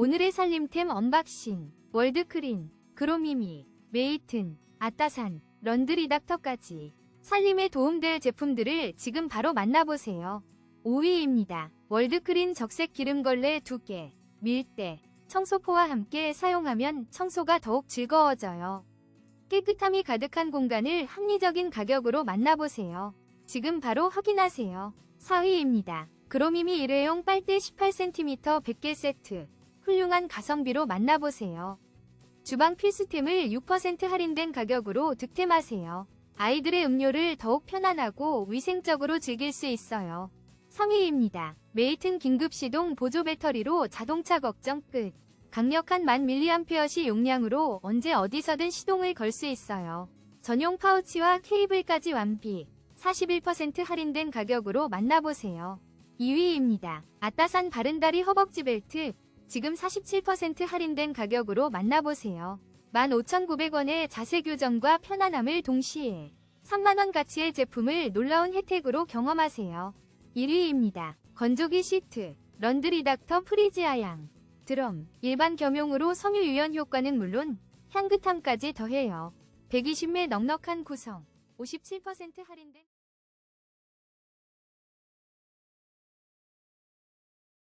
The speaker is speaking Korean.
오늘의 살림템 언박싱, 월드크린, 그로미미, 메이튼, 아따산, 런드리 닥터까지 살림에 도움될 제품들을 지금 바로 만나보세요. 5위입니다. 월드크린 적색 기름걸레 2개, 밀대, 청소포와 함께 사용하면 청소가 더욱 즐거워져요. 깨끗함이 가득한 공간을 합리적인 가격으로 만나보세요. 지금 바로 확인하세요. 4위입니다. 그로미미 일회용 빨대 18cm 100개 세트. 훌륭한 가성비로 만나보세요. 주방 필수템을 6% 할인된 가격으로 득템하세요. 아이들의 음료를 더욱 편안하고 위생적으로 즐길 수 있어요. 3위입니다. 메이튼 긴급 시동 보조 배터리로 자동차 걱정 끝. 강력한 1000mAh시 용량으로 언제 어디서든 시동을 걸 수 있어요. 전용 파우치와 케이블까지 완비. 41% 할인된 가격으로 만나보세요. 2위입니다. 아따산 바른다리 허벅지 벨트. 지금 47% 할인된 가격으로 만나보세요. 15,900원의 자세 교정과 편안함을 동시에 3만원 가치의 제품을 놀라운 혜택으로 경험하세요. 1위입니다. 건조기 시트, 런드리 닥터 프리지 아양, 드럼, 일반 겸용으로 섬유 유연 효과는 물론 향긋함까지 더해요. 120매 넉넉한 구성, 57% 할인된